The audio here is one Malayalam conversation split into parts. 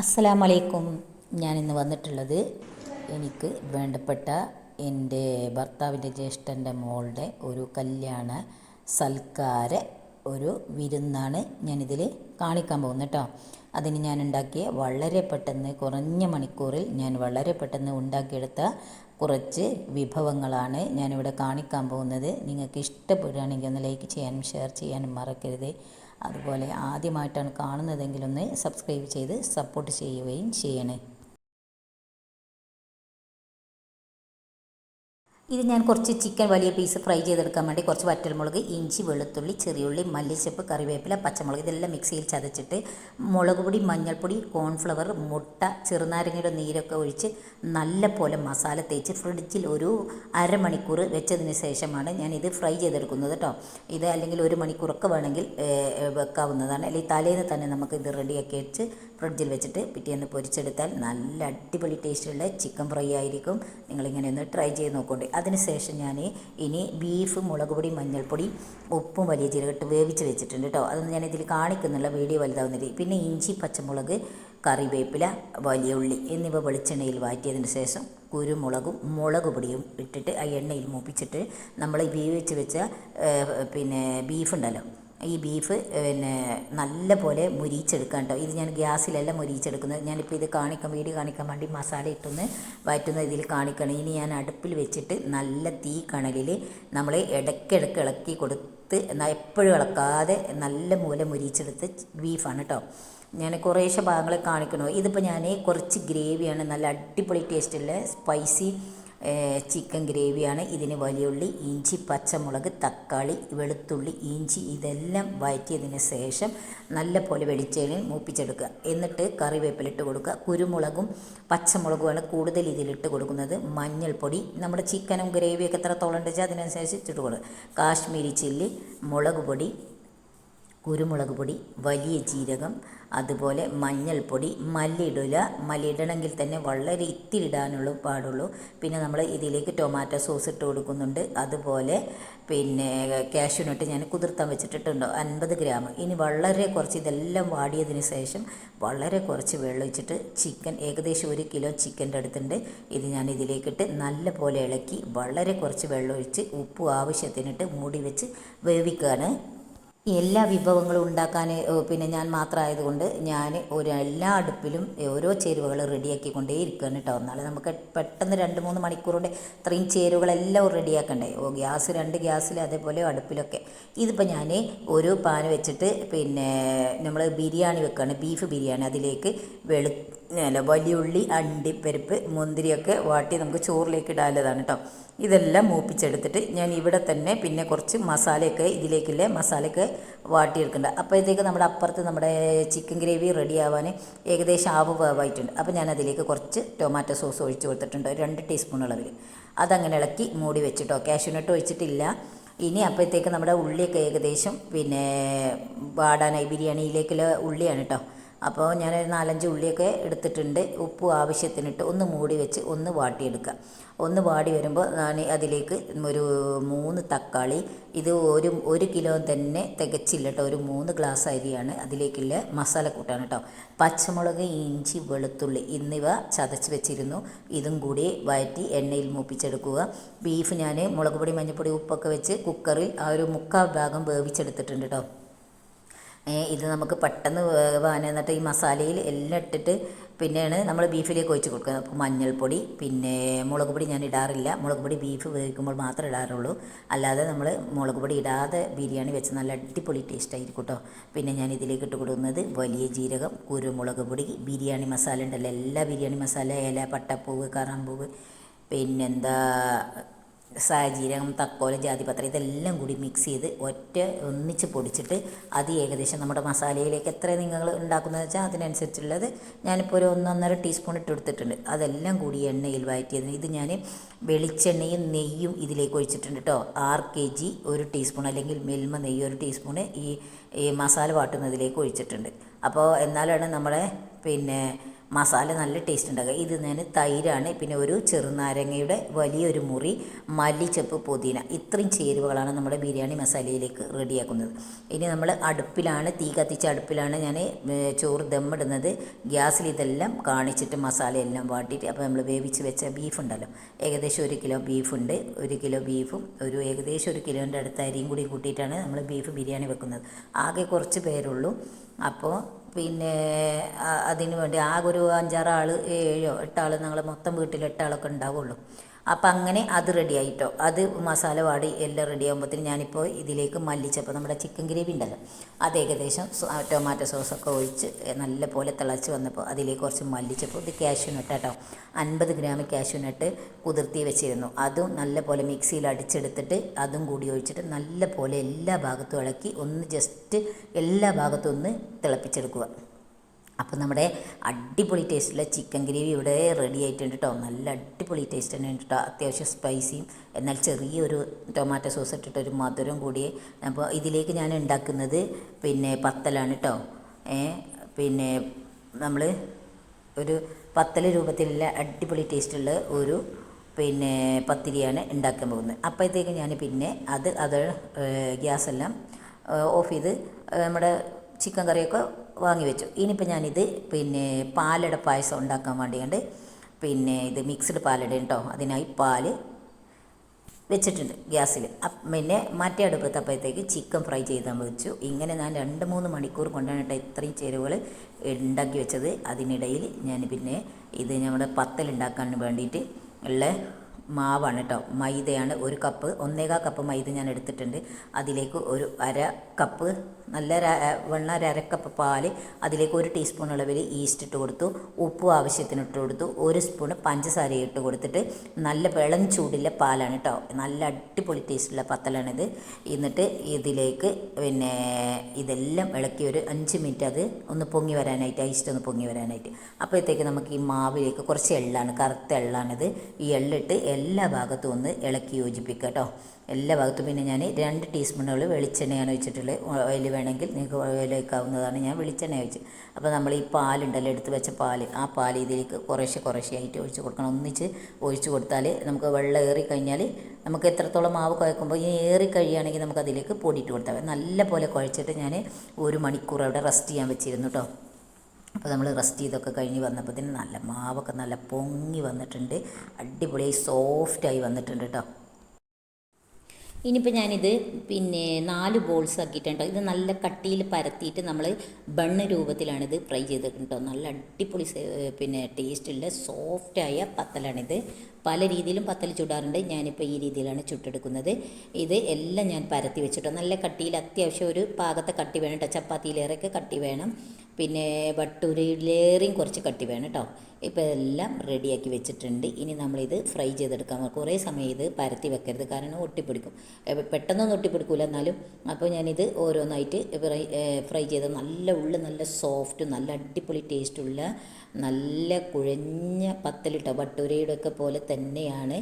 അസ്സലാമു അലൈക്കും ഇന്ന് വന്നിട്ടുള്ളത് എനിക്ക് വേണ്ടപ്പെട്ട എന്റെ ഭർത്താവിന്റെ ജ്യേഷ്ഠന്റെ മോളുടെ ഒരു കല്യാണ സൽക്കാര ഒരു വിരുന്നാണ് ഞാനിതിൽ കാണിക്കാൻ പോകുന്നത് കേട്ടോ. അതിന് ഞാൻ ഉണ്ടാക്കിയ വളരെ പെട്ടെന്ന് കുറഞ്ഞ മണിക്കൂറിൽ ഞാൻ വളരെ പെട്ടെന്ന് ഉണ്ടാക്കിയെടുത്ത കുറച്ച് വിഭവങ്ങളാണ് ഞാനിവിടെ കാണിക്കാൻ പോകുന്നത്. നിങ്ങൾക്ക് ഇഷ്ടപ്പെടുകയാണെങ്കിൽ ഒന്ന് ലൈക്ക് ചെയ്യാനും ഷെയർ ചെയ്യാനും മറക്കരുത്. അതുപോലെ ആദ്യമായിട്ടാണ് കാണുന്നതെങ്കിലൊന്ന് സബ്സ്ക്രൈബ് ചെയ്ത് സപ്പോർട്ട് ചെയ്യുകയും ചെയ്യണേ. ഇത് ഞാൻ കുറച്ച് ചിക്കൻ വലിയ പീസ് ഫ്രൈ ചെയ്തെടുക്കാൻ വേണ്ടി കുറച്ച് വറ്റൽമുളക് ഇഞ്ചി വെളുത്തുള്ളി ചെറിയുള്ളി മല്ലിച്ചപ്പ് കറിവേപ്പില പച്ചമുളക് ഇതെല്ലാം മിക്സിയിൽ ചതച്ചിട്ട് മുളക് പൊടി മഞ്ഞൾപ്പൊടി കോൺഫ്ലവർ മുട്ട ചെറുനാരങ്ങയുടെ നീരൊക്കെ ഒഴിച്ച് നല്ല പോലെ മസാല തേച്ച് ഫ്രിഡ്ജിൽ ഒരു അരമണിക്കൂർ വെച്ചതിന് ശേഷമാണ് ഞാൻ ഇത് ഫ്രൈ ചെയ്തെടുക്കുന്നത് കേട്ടോ. ഇത് അല്ലെങ്കിൽ ഒരു മണിക്കൂറൊക്കെ വേണമെങ്കിൽ വെക്കാവുന്നതാണ്. അല്ലെങ്കിൽ തലേന്ന് തന്നെ നമുക്ക് ഇത് റെഡിയാക്കി വെച്ച് ഫ്രിഡ്ജിൽ വെച്ചിട്ട് പിറ്റേന്ന് പൊരിച്ചെടുത്താൽ നല്ല അടിപൊളി ടേസ്റ്റുള്ള ചിക്കൻ ഫ്രൈ ആയിരിക്കും. നിങ്ങളിങ്ങനെ ഒന്ന് ട്രൈ ചെയ്ത് നോക്കൊണ്ട്. അതിനുശേഷം ഞാൻ ഇനി ബീഫ് മുളക് പൊടി മഞ്ഞൾപ്പൊടി ഉപ്പും വലിയ ജീരകട്ട് വേവിച്ച് വെച്ചിട്ടുണ്ട് കേട്ടോ അതൊന്നും ഞാൻ ഇതിൽ കാണിക്കുന്നുള്ള വീഡിയോ വലുതാവുന്നില്ല പിന്നെ ഇഞ്ചി പച്ചമുളക് കറിവേപ്പില വലിയ ഉള്ളി എന്നിവ വെളിച്ചെണ്ണയിൽ വാറ്റിയതിന് ശേഷം കുരുമുളകും മുളക് പൊടിയും ഇട്ടിട്ട് ആ എണ്ണയിൽ മൂപ്പിച്ചിട്ട് നമ്മൾ വേവിച്ച് വെച്ച പിന്നെ ബീഫ് ഉണ്ടല്ലോ ഈ ബീഫ് പിന്നെ നല്ല പോലെ മുരിച്ചെടുക്കാം കേട്ടോ. ഇത് ഞാൻ ഗ്യാസിലല്ല മുരിച്ചെടുക്കുന്നത് ഞാനിപ്പോൾ ഇത് കാണിക്കാൻ വീഡിയോ കാണിക്കാൻ വേണ്ടി മസാല ഇട്ടൊന്ന് വയറ്റുന്ന ഇതിൽ കാണിക്കണം. ഇനി ഞാൻ അടുപ്പിൽ വെച്ചിട്ട് നല്ല തീ കണലിൽ നമ്മൾ ഇടയ്ക്കിടയ്ക്ക് ഇളക്കി കൊടുത്ത് എപ്പോഴും ഇളക്കാതെ നല്ല മൂല മുരിച്ചെടുത്ത് ബീഫാണ് കേട്ടോ. ഞാൻ കുറേശ്ശെ ഭാഗങ്ങൾ കാണിക്കണോ? ഇതിപ്പോൾ ഞാൻ കുറച്ച് ഗ്രേവിയാണ്. നല്ല അടിപൊളി ടേസ്റ്റുള്ള സ്പൈസി ചിക്കൻ ഗ്രേവിയാണ്. ഇതിന് വലിയുള്ളി ഇഞ്ചി പച്ചമുളക് തക്കാളി വെളുത്തുള്ളി ഇഞ്ചി ഇതെല്ലാം വഴറ്റിയതിന് ശേഷം നല്ല പോലെ വെളിച്ചെണ്ണയിൽ മൂപ്പിച്ചെടുക്കുക. എന്നിട്ട് കറിവേപ്പിലിട്ട് കൊടുക്കുക. കുരുമുളകും പച്ചമുളകുമാണ് കൂടുതൽ ഇതിലിട്ട് കൊടുക്കുന്നത്. മഞ്ഞൾപ്പൊടി നമ്മുടെ ചിക്കനും ഗ്രേവിയൊക്കെ എത്രത്തോളം വെച്ചാൽ അതിനനുസരിച്ച് ഇട്ടിട്ട് കൊടുക്കുക കാശ്മീരി ചില്ലി മുളക് പൊടി കുരുമുളക് പൊടി വലിയ ജീരകം അതുപോലെ മഞ്ഞൾപ്പൊടി മല്ലിയിടില്ല മല്ലിയിടണമെങ്കിൽ തന്നെ വളരെ ഇത്തിരി ഇടാനുള്ളൂ പാടുള്ളൂ. പിന്നെ നമ്മൾ ഇതിലേക്ക് ടൊമാറ്റോ സോസ് ഇട്ട് കൊടുക്കുന്നുണ്ട്. അതുപോലെ പിന്നെ കാഷ്യൂനട്ട് ഞാൻ കുതിർത്താൻ വെച്ചിട്ടുണ്ടോ അൻപത് ഗ്രാം. ഇനി വളരെ കുറച്ച് ഇതെല്ലാം വാടിയതിന് ശേഷം വളരെ കുറച്ച് വെള്ളം ഒഴിച്ചിട്ട് ചിക്കൻ ഏകദേശം ഒരു കിലോ ചിക്കന്റെ അടുത്തുണ്ട്. ഇത് ഞാൻ ഇതിലേക്കിട്ട് നല്ല പോലെ ഇളക്കി വളരെ കുറച്ച് വെള്ളം ഒഴിച്ച് ഉപ്പ് ആവശ്യത്തിനിട്ട് മൂടി വെച്ച് വേവിക്കുകയാണ് എല്ലാ വിഭവങ്ങളും ഉണ്ടാക്കാൻ പിന്നെ ഞാൻ മാത്രമായതുകൊണ്ട് ഞാൻ ഒരു എല്ലാ അടുപ്പിലും ഓരോ ചേരുവകൾ റെഡിയാക്കി കൊണ്ടേ ഇരിക്കുകയാണ് കേട്ടോ. എന്നാലും നമുക്ക് പെട്ടെന്ന് രണ്ട് മൂന്ന് മണിക്കൂർ കൊണ്ട് ഇത്രയും ചേരുവകളെല്ലാം റെഡിയാക്കണ്ടേ? ഓ ഗ്യാസ് രണ്ട് ഗ്യാസിൽ അതേപോലെ അടുപ്പിലൊക്കെ. ഇതിപ്പോൾ ഞാൻ ഒരു പാൻ വെച്ചിട്ട് പിന്നെ നമ്മൾ ബിരിയാണി വെക്കുകയാണ് ബീഫ് ബിരിയാണി. അതിലേക്ക് വെളു അല്ല വലിയുള്ളി അണ്ടിപ്പരിപ്പ് മുന്തിരിയൊക്കെ വാട്ടി നമുക്ക് ചോറിലേക്ക് ഇടാനുള്ളതാണ് കേട്ടോ. ഇതെല്ലാം മൂപ്പിച്ചെടുത്തിട്ട് ഞാൻ ഇവിടെ തന്നെ പിന്നെ കുറച്ച് മസാലയൊക്കെ ഇതിലേക്കില്ലേ മസാലയൊക്കെ വാട്ടിയെടുക്കുന്നുണ്ട് അപ്പോഴത്തേക്ക് നമ്മുടെ അപ്പുറത്ത് നമ്മുടെ ചിക്കൻ ഗ്രേവി റെഡി ആവാൻ ഏകദേശം ആവ് വേവായിട്ടുണ്ട്. അപ്പോൾ ഞാൻ അതിലേക്ക് കുറച്ച് ടൊമാറ്റോ സോസ് ഒഴിച്ച് കൊടുത്തിട്ടുണ്ട്. രണ്ട് ടീസ്പൂൺ അളവിൽ അതങ്ങനെ ഇളക്കി മൂടി വെച്ചിട്ടോ. കാഷ്യൂനട്ട് ഒഴിച്ചിട്ടില്ല. ഇനി അപ്പോഴത്തേക്ക് നമ്മുടെ ഉള്ളിയൊക്കെ ഏകദേശം പിന്നെ വാടാനായി. ബിരിയാണിയിലേക്കുള്ള ഉള്ളിയാണ് കേട്ടോ അപ്പോൾ ഞാനൊരു നാലഞ്ച് ഉള്ളിയൊക്കെ എടുത്തിട്ടുണ്ട്. ഉപ്പ് ആവശ്യത്തിനിട്ട് ഒന്ന് മൂടി വെച്ച് ഒന്ന് വാട്ടിയെടുക്കുക. ഒന്ന് വാടി വരുമ്പോൾ ഞാൻ അതിലേക്ക് ഒരു മൂന്ന് തക്കാളി ഇത് ഒരു ഒരു കിലോ തന്നെ തികച്ചില്ല കേട്ടോ. ഒരു മൂന്ന് ഗ്ലാസ് അരിയാണ് അതിലേക്കുള്ള മസാല കൂട്ടാണ് കേട്ടോ. പച്ചമുളക് ഇഞ്ചി വെളുത്തുള്ളി എന്നിവ ചതച്ച് വെച്ചിരുന്നു. ഇതും കൂടി വഴറ്റി എണ്ണയിൽ മൂപ്പിച്ചെടുക്കുക. ബീഫ് ഞാൻ മുളക് പൊടി മഞ്ഞൾപ്പൊടി ഉപ്പൊക്കെ വെച്ച് കുക്കറിൽ ആ ഒരു മുക്കാൽ ഭാഗം വേവിച്ചെടുത്തിട്ടുണ്ട് കേട്ടോ. ഇത് നമുക്ക് പെട്ടെന്ന് വേവാൻ എന്നിട്ട് ഈ മസാലയിൽ എല്ലാം ഇട്ടിട്ട് പിന്നെയാണ് നമ്മൾ ബീഫിലേക്ക് ഒഴിച്ച് കൊടുക്കുന്നത് അപ്പോൾ മഞ്ഞൾപ്പൊടി പിന്നെ മുളക് പൊടി ഞാൻ ഇടാറില്ല. മുളക് പൊടി ബീഫ് വേവിക്കുമ്പോൾ മാത്രമേ ഇടാറുള്ളൂ. അല്ലാതെ നമ്മൾ മുളക് പൊടി ഇടാതെ ബിരിയാണി വെച്ച് നല്ല അടിപൊളി ടേസ്റ്റ് ആയിരിക്കും കേട്ടോ പിന്നെ ഞാൻ ഇതിലേക്ക് ഇട്ട് കൊടുക്കുന്നത് വലിയ ജീരകം കുരുമുളക് പൊടി ബിരിയാണി മസാല ഉണ്ടല്ലോ. എല്ലാ ബിരിയാണി മസാല ഇല പട്ടപ്പൂവ് കറാമ്പൂവ് പിന്നെന്താ സാജീരകം തക്കോലം ജാതിപത്രം ഇതെല്ലാം കൂടി മിക്സ് ചെയ്ത് ഒറ്റ ഒന്നിച്ച് പൊടിച്ചിട്ട് അത് ഏകദേശം നമ്മുടെ മസാലയിലേക്ക് എത്ര നിങ്ങൾ ഉണ്ടാക്കുന്നത് വെച്ചാൽ അതിനനുസരിച്ചുള്ളത് ഞാനിപ്പോൾ ഒരു ഒന്നൊന്നര ടീസ്പൂൺ ഇട്ട് കൊടുത്തിട്ടുണ്ട്. അതെല്ലാം കൂടി എണ്ണയിൽ വഴറ്റിയത് ഇത് ഞാൻ വെളിച്ചെണ്ണയും നെയ്യും ഇതിലേക്ക് ഒഴിച്ചിട്ടുണ്ട് കേട്ടോ ആറ് കെ ജി ഒരു ടീസ്പൂൺ അല്ലെങ്കിൽ മിൽമ നെയ്യ് ഒരു ടീസ്പൂൺ ഈ ഈ മസാല വാട്ടുന്നതിലേക്ക് ഒഴിച്ചിട്ടുണ്ട്. അപ്പോൾ എന്നാലാണ് നമ്മളെ പിന്നെ മസാല നല്ല ടേസ്റ്റ് ഉണ്ടാകുക ഇത് ഞാൻ തൈരാണ്. പിന്നെ ഒരു ചെറുനാരങ്ങയുടെ വലിയൊരു മുറി മല്ലിച്ചപ്പ് പുതിന. ഇത്രയും ചേരുവകളാണ് നമ്മുടെ ബിരിയാണി മസാലയിലേക്ക് റെഡിയാക്കുന്നത്. ഇനി നമ്മൾ അടുപ്പിലാണ് തീ കത്തിച്ച അടുപ്പിലാണ് ഞാൻ ചോറ് ദമ്മിടുന്നത്. ഗ്യാസിൽ ഇതെല്ലാം കാണിച്ചിട്ട് മസാലയെല്ലാം വാട്ടിയിട്ട് അപ്പോൾ നമ്മൾ വേവിച്ച് വെച്ച ബീഫ് ഉണ്ടല്ലോ. ഏകദേശം ഒരു കിലോ ബീഫുണ്ട് ഒരു കിലോ ബീഫും ഒരു ഏകദേശം ഒരു കിലോന്റെ അടുത്ത് അരിയും കൂടി കൂട്ടിയിട്ടാണ് നമ്മൾ ബീഫ് ബിരിയാണി വെക്കുന്നത്. ആകെ കുറച്ച് പേരുള്ളൂ. അപ്പോൾ പിന്നെ ആ- അതിന് വേണ്ടി ആകെ ഒരു അഞ്ചാറ് ആൾ ഏഴോ എട്ടാൾ ഞങ്ങൾ മൊത്തം വീട്ടിൽ എട്ടാളൊക്കെ ഉണ്ടാവുള്ളൂ. അപ്പം അങ്ങനെ അത് റെഡി ആയിട്ടോ അത് മസാല വാടി എല്ലാം റെഡി ആകുമ്പോഴത്തേന് ഞാനിപ്പോൾ ഇതിലേക്ക് മല്ലിച്ചപ്പോൾ നമ്മുടെ ചിക്കൻ ഗ്രേവി ഉണ്ടല്ലോ അത് ഏകദേശം ടൊമാറ്റോ സോസൊക്കെ ഒഴിച്ച് നല്ല പോലെ തിളച്ച് വന്നപ്പോൾ അതിലേക്ക് കുറച്ച് മല്ലിച്ചപ്പോൾ ഇത് ക്യാഷ്യൂ നട്ട് കേട്ടോ. അൻപത് ഗ്രാം ക്യാഷ്യൂ നട്ട് കുതിർത്തി വെച്ചിരുന്നു. അതും നല്ല പോലെ മിക്സിയിൽ അടിച്ചെടുത്തിട്ട് അതും കൂടി ഒഴിച്ചിട്ട് നല്ല പോലെ എല്ലാ ഭാഗത്തും ഇളക്കി ഒന്ന് ജസ്റ്റ് എല്ലാ ഭാഗത്തും ഒന്ന് തിളപ്പിച്ചെടുക്കുക. അപ്പോൾ നമ്മുടെ അടിപൊളി ടേസ്റ്റുള്ള ചിക്കൻ ഗ്രേവി ഇവിടെ റെഡി ആയിട്ടുണ്ട് കേട്ടോ നല്ല അടിപൊളി ടേസ്റ്റ് തന്നെ ഉണ്ട് കേട്ടോ അത്യാവശ്യം സ്പൈസിയും എന്നാൽ ചെറിയൊരു ടൊമാറ്റോ സോസ് ഇട്ടിട്ട് ഒരു മധുരം കൂടി അപ്പോൾ ഇതിലേക്ക് ഞാൻ ഉണ്ടാക്കുന്നത് പിന്നെ പത്തലാണ് കേട്ടോ പിന്നെ നമ്മൾ ഒരു പത്തല രൂപത്തിലുള്ള അടിപൊളി ടേസ്റ്റുള്ള ഒരു പിന്നെ പത്തിരിയാണ് ഉണ്ടാക്കാൻ പോകുന്നത്. അപ്പോഴത്തേക്ക് ഞാൻ പിന്നെ അത് അത് ഗ്യാസെല്ലാം ഓഫ് ചെയ്ത് നമ്മുടെ ചിക്കൻ കറിയൊക്കെ വാങ്ങി വെച്ചു. ഇനിയിപ്പോൾ ഞാനിത് പിന്നെ പാലട പായസം ഉണ്ടാക്കാൻ വേണ്ടിയുണ്ട് പിന്നെ ഇത് മിക്സ്ഡ് പാലട കേട്ടോ അതിനായി പാൽ വെച്ചിട്ടുണ്ട് ഗ്യാസിൽ പിന്നെ മറ്റേ അടുപ്പത്തപ്പോഴത്തേക്ക് ചിക്കൻ ഫ്രൈ ചെയ്താൽ വെച്ചു. ഇങ്ങനെ ഞാൻ രണ്ട് മൂന്ന് മണിക്കൂർ കൊണ്ടാണ് കേട്ടോ ഇത്രയും ചേരുവകൾ ഉണ്ടാക്കി വെച്ചത്. അതിനിടയിൽ ഞാൻ പിന്നെ ഇത് നമ്മുടെ പത്തൽ ഉണ്ടാക്കാൻ വേണ്ടിയിട്ട് ഉള്ള മാവാണ് കേട്ടോ മൈദയാണ് ഒരു കപ്പ്. ഒന്നേകാ കപ്പ് മൈദ ഞാൻ എടുത്തിട്ടുണ്ട്. അതിലേക്ക് ഒരു അര കപ്പ് നല്ല വെണ്ണ ഒരു അര കപ്പ് പാൽ അതിലേക്ക് ഒരു ടീസ്പൂൺ അളവിൽ ഈസ്റ്റ് ഇട്ട് കൊടുത്തു. ഉപ്പും ആവശ്യത്തിന് ഇട്ട് കൊടുത്തു. ഒരു സ്പൂൺ പഞ്ചസാര ഇട്ട് കൊടുത്തിട്ട് നല്ല വെള്ളം ചൂടില്ല പാലാണ് കേട്ടോ നല്ല അടിപൊളി ടേസ്റ്റുള്ള പത്തലാണിത്. എന്നിട്ട് ഇതിലേക്ക് പിന്നെ ഇതെല്ലാം ഇളക്കി ഒരു അഞ്ച് മിനിറ്റ് അത് ഒന്ന് പൊങ്ങി വരാനായിട്ട് ഈസ്റ്റ് ഒന്ന് പൊങ്ങി വരാനായിട്ട്. അപ്പോഴത്തേക്ക് നമുക്ക് ഈ മാവിലേക്ക് കുറച്ച് എള്ളാണ് കറുത്ത എള്ളാണിത്. ഈ എള്ളിട്ട് എല്ലാ ഭാഗത്തും ഒന്ന് ഇളക്കി യോജിപ്പിക്കുക കേട്ടോ. എല്ലാ ഭാഗത്തും പിന്നെ ഞാൻ രണ്ട് ടീസ്പൂണുകൾ വെളിച്ചെണ്ണയാണ് വെച്ചിട്ടുള്ളത് ഓയിൽ വേണമെങ്കിൽ നിങ്ങൾക്ക് ഓയിൽ ഒഴിക്കാവുന്നതാണ് ഞാൻ വെളിച്ചെണ്ണ ഒഴിച്ച്. അപ്പോൾ നമ്മൾ ഈ പാലുണ്ടല്ലോ എടുത്ത് വെച്ച പാൽ ആ പാൽ ഇതിലേക്ക് കുറേശ്ശെ കുറേശ്ശെ ആയിട്ട് ഒഴിച്ച് കൊടുക്കണം. ഒന്നിച്ച് ഒഴിച്ച് കൊടുത്താൽ നമുക്ക് വെള്ളം ഏറി കഴിഞ്ഞാൽ നമുക്ക് എത്രത്തോളം മാവ് കുഴക്കുമ്പോൾ ഇനി ഏറി കഴിയുകയാണെങ്കിൽ നമുക്ക് അതിലേക്ക് പൊടിയിട്ട് കൊടുത്താൽ നല്ല പോലെ കുഴച്ചിട്ട് ഞാൻ ഒരു മണിക്കൂർ അവിടെ റെസ്റ്റ് ചെയ്യാൻ വെച്ചിരുന്നു കേട്ടോ. അപ്പോൾ നമ്മൾ റെസ്റ്റ് ചെയ്തൊക്കെ കഴിഞ്ഞ് വന്നപ്പോഴത്തേന് നല്ല മാവൊക്കെ നല്ല പൊങ്ങി വന്നിട്ടുണ്ട്. അടിപൊളിയായി സോഫ്റ്റായി വന്നിട്ടുണ്ട് കേട്ടോ ഇനിയിപ്പോൾ ഞാനിത് പിന്നെ നാല് ബോൾസ് ആക്കിയിട്ടുണ്ട് ഇത് നല്ല കട്ടിയിൽ പരത്തിയിട്ട് നമ്മൾ ബണ്ണ് രൂപത്തിലാണിത് ഫ്രൈ ചെയ്തിട്ടുണ്ട് നല്ല അടിപൊളി പിന്നെ ടേസ്റ്റുള്ള സോഫ്റ്റായ പത്തലാണിത്. പല രീതിയിലും പത്തൽ ചുടാറുണ്ട്. ഞാനിപ്പോൾ ഈ രീതിയിലാണ് ചുട്ടെടുക്കുന്നത്. ഇത് എല്ലാം ഞാൻ പരത്തി വെച്ചിട്ടോ നല്ല കട്ടിയിൽ അത്യാവശ്യം ഒരു പാകത്തെ കട്ടി വേണം ചപ്പാത്തിയിലേറെയൊക്കെ കട്ടി വേണം. പിന്നെ ബട്ടൂരിയിലേറെയും കുറച്ച് കട്ടി വേണം കേട്ടോ ഇപ്പോൾ എല്ലാം റെഡിയാക്കി വെച്ചിട്ടുണ്ട്. ഇനി നമ്മളിത് ഫ്രൈ ചെയ്തെടുക്കാം. കുറേ സമയം ഇത് പരത്തി വെക്കരുത്. കാരണം ഒട്ടിപ്പിടിക്കും. പെട്ടെന്നൊന്നും ഒട്ടിപ്പിടിക്കില്ല എന്നാലും അപ്പോൾ ഞാനിത് ഓരോന്നായിട്ട് ഫ്രൈ ചെയ്ത് നല്ല ഉള്ളു നല്ല സോഫ്റ്റ് നല്ല അടിപൊളി ടേസ്റ്റുള്ള നല്ല കുഴഞ്ഞ പത്തലിട്ട ബട്ടൂരയുടെ ഒക്കെ പോലെ തന്നെയാണ്.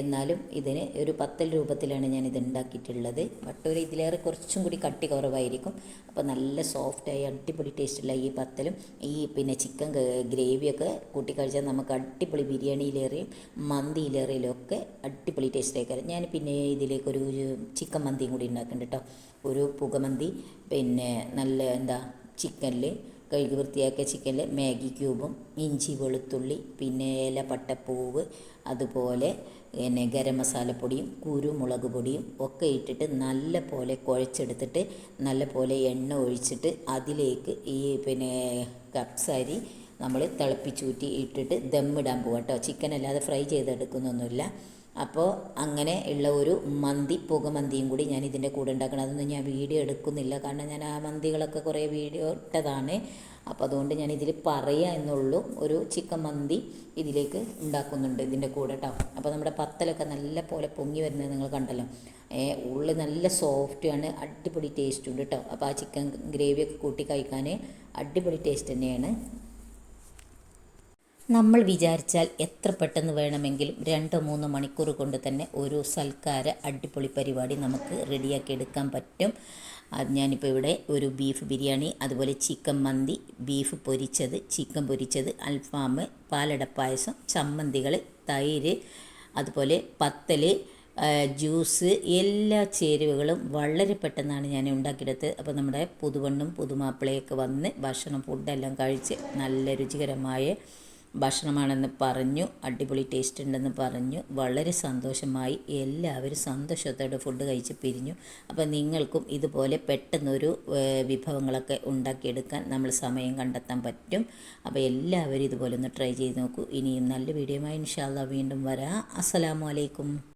എന്നാലും ഇതിന് ഒരു പത്തൽ രൂപത്തിലാണ് ഞാൻ ഇത് ഉണ്ടാക്കിയിട്ടുള്ളത്. ബട്ടൂര ഇതിലേറെ കുറച്ചും കൂടി കട്ടി കുറവായിരിക്കും. അപ്പോൾ നല്ല സോഫ്റ്റായി അടിപൊളി ടേസ്റ്റുള്ള ഈ പത്തലും ഈ പിന്നെ ചിക്കൻ ഗ്രേവിയൊക്കെ കൂട്ടി കഴിച്ചാൽ നമുക്ക് അടിപൊളി ബിരിയാണിയിലേറെയും മന്തിയിലേറെയും ഒക്കെ അടിപൊളി ടേസ്റ്റായി ഞാൻ പിന്നെ ഇതിലേക്കൊരു ചിക്കൻ മന്തിയും കൂടി ഉണ്ടാക്കുന്നുണ്ട് കേട്ടോ ഒരു പുകമന്തി പിന്നെ നല്ല എന്താ ചിക്കനിൽ കഴുകി വൃത്തിയാക്കിയ ചിക്കനിൽ മാഗി ക്യൂബും ഇഞ്ചി വെളുത്തുള്ളി പിന്നെ ഇല പട്ടപ്പൂവ് അതുപോലെ പിന്നെ ഗരം മസാലപ്പൊടിയും കുരുമുളക് പൊടിയും ഒക്കെ ഇട്ടിട്ട് നല്ല പോലെ കുഴച്ചെടുത്തിട്ട് നല്ല പോലെ എണ്ണ ഒഴിച്ചിട്ട് അതിലേക്ക് ഈ പിന്നെ കപ്സാരി നമ്മൾ തിളപ്പിച്ചൂറ്റി ഇട്ടിട്ട് ദമ്മിടാൻ പോകാം കേട്ടോ ചിക്കൻ അല്ലാതെ ഫ്രൈ ചെയ്തെടുക്കുന്നൊന്നുമില്ല. അപ്പോൾ അങ്ങനെ ഉള്ള ഒരു മന്തി പുകമന്തിയും കൂടി ഞാൻ ഇതിന്റെ കൂടെ ഉണ്ടാക്കണം. അതൊന്നും ഞാൻ വീഡിയോ എടുക്കുന്നില്ല. കാരണം ഞാൻ ആ മന്തികളൊക്കെ കുറേ വീഡിയോ ഇട്ടതാണ്. അപ്പോൾ അതുകൊണ്ട് ഞാൻ ഇതിൽ പറയുക എന്നുള്ളൂ. ഒരു ചിക്കൻ മന്തി ഇതിലേക്ക് ഉണ്ടാക്കുന്നുണ്ട് ഇതിന്റെ കൂടെ കേട്ടോ അപ്പോൾ നമ്മുടെ പത്തലൊക്കെ നല്ല പോലെ പൊങ്ങി വരുന്നത് നിങ്ങൾ കണ്ടല്ലോ. ഏ, ഉള്ളിൽ നല്ല സോഫ്റ്റാണ് അടിപൊളി ടേസ്റ്റ് ഉണ്ട് കേട്ടോ അപ്പോൾ ആ ചിക്കൻ ഗ്രേവിയൊക്കെ കൂട്ടി കഴിക്കാൻ അടിപൊളി ടേസ്റ്റ് തന്നെയാണ്. നമ്മൾ വിചാരിച്ചാൽ എത്ര പെട്ടെന്ന് വേണമെങ്കിലും രണ്ടോ മൂന്നോ മണിക്കൂർ കൊണ്ട് തന്നെ ഒരു സൽക്കാര അടിപൊളി പരിപാടി നമുക്ക് റെഡിയാക്കി എടുക്കാൻ പറ്റും. അത് ഞാനിപ്പോൾ ഇവിടെ ഒരു ബീഫ് ബിരിയാണി അതുപോലെ ചിക്കൻ മന്തി ബീഫ് പൊരിച്ചത് ചിക്കൻ പൊരിച്ചത് അൽഫാം പാലട പായസം ചമ്മന്തികൾ തൈര് അതുപോലെ പത്തൽ ജ്യൂസ് എല്ലാ ചേരുവകളും വളരെ പെട്ടെന്നാണ് ഞാൻ ഉണ്ടാക്കിയെടുത്തത്. അപ്പോൾ നമ്മുടെ പുതുവണ്ണും പുതുമാപ്പിളയൊക്കെ വന്ന് ഭക്ഷണം ഫുഡെല്ലാം കഴിച്ച് നല്ല രുചികരമായ ഭക്ഷണമാണെന്ന് പറഞ്ഞു അടിപൊളി ടേസ്റ്റ് ഉണ്ടെന്ന് പറഞ്ഞു വളരെ സന്തോഷമായി. എല്ലാവരും സന്തോഷത്തോടെ ഫുഡ് കഴിച്ച് പിരിഞ്ഞു. അപ്പോൾ നിങ്ങൾക്കും ഇതുപോലെ പെട്ടെന്നൊരു വിഭവങ്ങളൊക്കെ ഉണ്ടാക്കിയെടുക്കാൻ നമ്മൾ സമയം കണ്ടെത്താൻ പറ്റും. അപ്പോൾ എല്ലാവരും ഇതുപോലെ ഒന്ന് ട്രൈ ചെയ്ത് നോക്കൂ. ഇനിയും നല്ല വീഡിയോയുമായി ഇൻഷാല്ല വീണ്ടും വരാം. അസ്സലാമു അലൈക്കും.